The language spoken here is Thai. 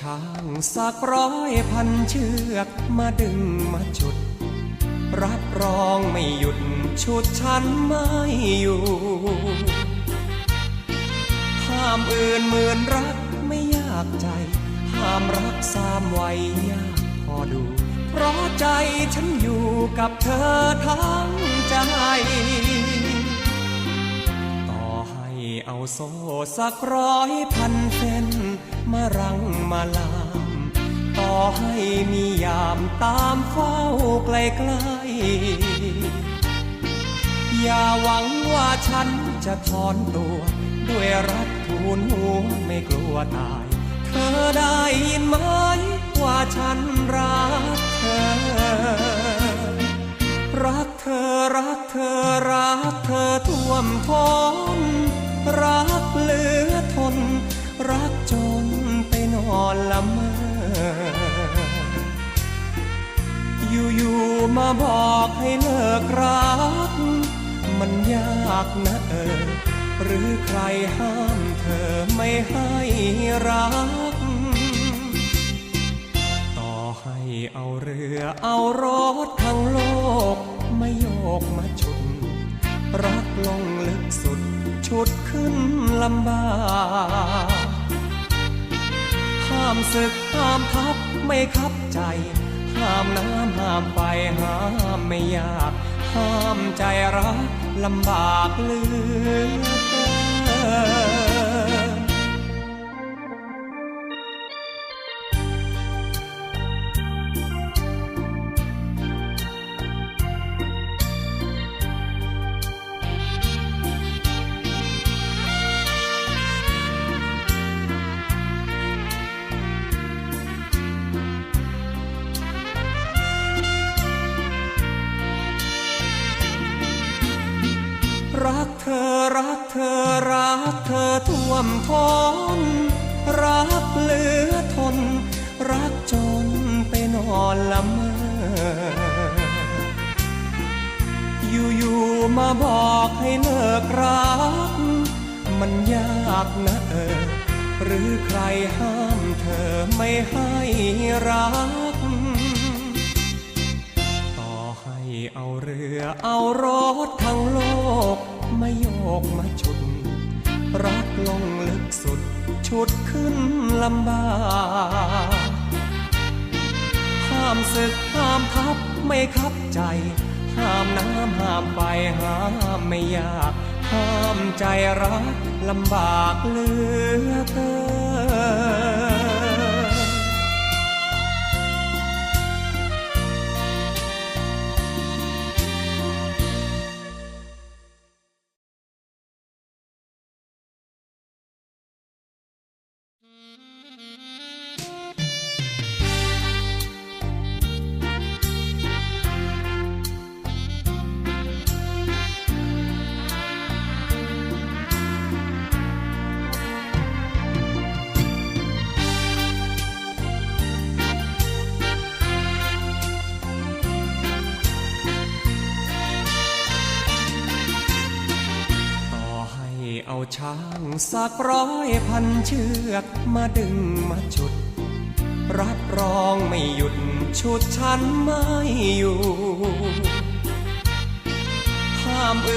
ช้างสักร้อยพันเชือกมาดึงมาจุด รับรองไม่หยุดชุดฉันไม่อยู่ห้ามอื่นเหมือนรักไม่ยากใจ ห้ามรักสามไวัยยากพอดู เพราะใจฉันอยู่กับเธอทั้งใจ ต่อให้เอาโซ่สักร้อยพันเส้น มารังมาลาม ต่อให้มียามตามเฝ้าใกล้ๆอย่าหวังว่าฉันจะถอนตัว ด้วยรักทูลหัวไม่กลัวตาย เธอได้ยินไหมว่าฉันรักเธอ รักเธอรักเธอรักเธอท่วมท้นรักเหลือทน รักจน อนละเมออยู่ๆมาบอกให้เลิกรัก มันยากนะเออ หรือใครห้ามเธอไม่ให้รัก ต่อให้เอาเรือเอารถทั้งโลก ไมาโยกมาชุดรักลงลึกสุด ชุดขึ้นลำบากามศึกห้ามทับไม่คับใจ ห้ามน้ำห้ามไฟห้ามไม่ยาก ห้ามใจรักลำบากเลือเกิน รักเธอรักเธอรักเธอท่วมท้นรักเหลือทน รักจนไปนอนละเมออยู่ๆมาบอกให้เลิกรัก มันยากนะเออ หรือใครห้ามเธอไม่ให้รัก ต่อให้เอาเรือเอารถทั้งโลก มาโยกมาชุด รักลงลึกสุด ชุดขึ้นลำบากห้ามศึกห้ามทับไม่คับใจ ห้ามน้ำห้ามไฟห้ามไม่ยาก ห้ามใจรักลำบากเหลือเกิน ช้างสักร้อยพันเชือกมาดึงมาจุด รับรองไม่หยุดชุดฉันไม่อยู่ห้ามอื่น